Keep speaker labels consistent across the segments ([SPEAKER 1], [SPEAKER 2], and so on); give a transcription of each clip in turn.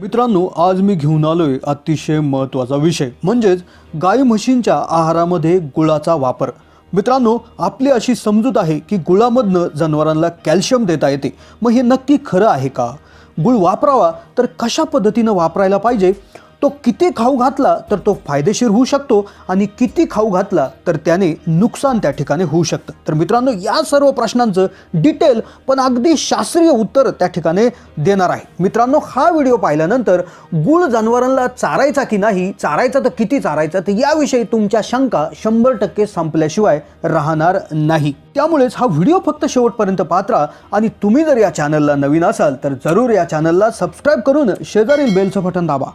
[SPEAKER 1] मित्रांनो आज मी घेऊन आलोय अतिशय महत्त्वाचा विषय म्हणजेच गाई म्हशींच्या आहारामध्ये गुळाचा वापर. मित्रांनो आपली अशी समजूत आहे की गुळामधनं जनावरांना कॅल्शियम देता येते. मग हे नक्की खरं आहे का? गुळ वापरावा तर कशा पद्धतीनं वापरायला पाहिजे? तो किती खाऊ घातला तर तो फायदेशीर होऊ शकतो आणि किती खाऊ घातला तर त्याने नुकसान त्या ठिकाणी होऊ शकतं. तर मित्रांनो या सर्व प्रश्नांचं डिटेल पण अगदी शास्त्रीय उत्तर त्या ठिकाणी देणार आहे. मित्रांनो हा व्हिडिओ पाहिल्यानंतर गुळ जनावरांना चारायचा की नाही चारायचा तर किती चारायचा तर याविषयी तुमच्या शंका शंभर टक्के संपल्याशिवाय राहणार नाही. त्यामुळेच हा व्हिडिओ फक्त शेवटपर्यंत पात्रा आणि तुम्ही जर या चॅनलला नवीन असाल तर जरूर या चॅनलला सबस्क्राईब करून शेजारील बेलचं बटन दाबा.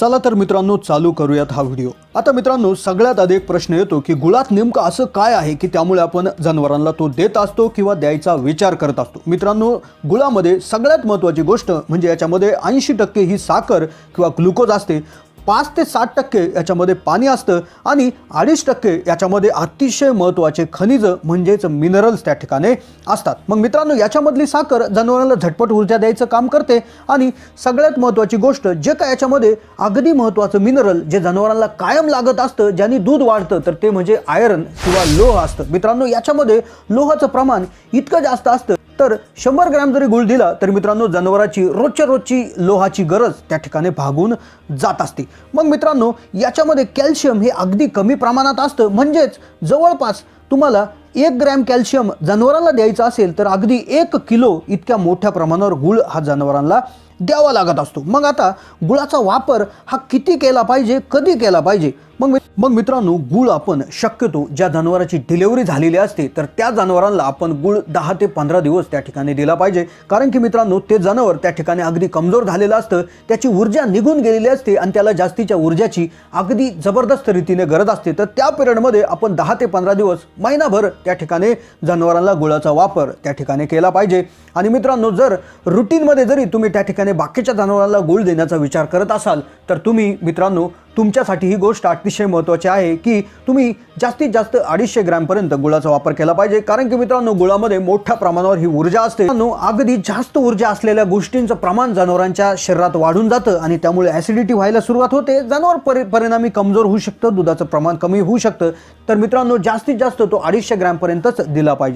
[SPEAKER 1] चला तर मित्रांनो चालू करूयात हा व्हिडिओ. आता मित्रांनो सगळ्यात आधी एक प्रश्न येतो की गुळात नेमकं असं काय आहे की त्यामुळे आपण जनावरांना तो देत असतो किंवा द्यायचा विचार करत असतो? मित्रांनो गुळामध्ये सगळ्यात महत्त्वाची गोष्ट म्हणजे याच्यामध्ये ऐंशी टक्के ही साखर किंवा ग्लुकोज असते. पाच ते सात टक्के याच्यामध्ये पाणी असतं आणि अडीच टक्के याच्यामध्ये अतिशय महत्त्वाचे खनिज म्हणजेच मिनरल्स त्या ठिकाणी असतात. मग मित्रांनो याच्यामधली साखर जनावरांना झटपट ऊर्जा द्यायचं काम करते आणि सगळ्यात महत्त्वाची गोष्ट जे काय याच्यामध्ये अगदी महत्त्वाचं मिनरल जे जनावरांना कायम लागत असतं ज्यांनी दूध वाढतं तर ते म्हणजे आयरन किंवा लोह असतं. मित्रांनो याच्यामध्ये लोहाचं प्रमाण इतकं जास्त असतं तर शंभर ग्रॅम जरी गुळ दिला तर मित्रांनो जनावराची रोजच्या रोजची लोहाची गरज त्या ठिकाणी भागून जात असते. मग मित्रांनो याच्यामध्ये कॅल्शियम हे अगदी कमी प्रमाणात असतं. म्हणजेच जवळपास तुम्हाला एक ग्रॅम कॅल्शियम जनावरांना द्यायचं असेल तर अगदी एक किलो इतक्या मोठ्या प्रमाणावर गुळ हा जनावरांना द्यावा लागत असतो. मग आता गुळाचा वापर हा किती केला पाहिजे कधी केला पाहिजे? मग मि- मग मित्रांनो गुळ आपण शक्यतो ज्या जनावराची डिलेवरी झालेली असते तर त्या जनावरांना आपण गुळ दहा ते पंधरा दिवस त्या ठिकाणी दिला पाहिजे. कारण की मित्रांनो ते जनावर त्या ठिकाणी अगदी कमजोर झालेलं असतं त्याची ऊर्जा निघून गेलेली असते आणि त्याला जास्तीच्या ऊर्जाची अगदी जबरदस्त रीतीने गरज असते. तर त्या पिरियडमध्ये आपण दहा ते पंधरा दिवस महिनाभर त्या ठिकाणी जनावरांना गुळाचा वापर त्या ठिकाणी केला पाहिजे. आणि मित्रांनो जर रुटीनमध्ये जरी तुम्ही त्या ठिकाणी बाकीच्या जनावरांना गुळ देण्याचा विचार करत असाल तर तुम्ही मित्रांनो तुमच्यासाठी ही गोष्ट अतिशय महत्त्वाची आहे की तुम्ही जास्तीत जास्त अडीचशे ग्रॅमपर्यंत गुळाचा वापर केला पाहिजे. कारण की मित्रांनो गुळामध्ये मोठ्या प्रमाणावर ही ऊर्जा असते. अगदी जास्त ऊर्जा असलेल्या गोष्टींचं प्रमाण जनावरांच्या शरीरात वाढून जातं आणि त्यामुळे ॲसिडिटी व्हायला सुरुवात होते. जनावर परि परिणामी कमजोर होऊ शकतं दुधाचं प्रमाण कमी होऊ शकतं. तर मित्रांनो जास्तीत जास्त तो अडीचशे ग्रॅमपर्यंतच दिला पाहिजे.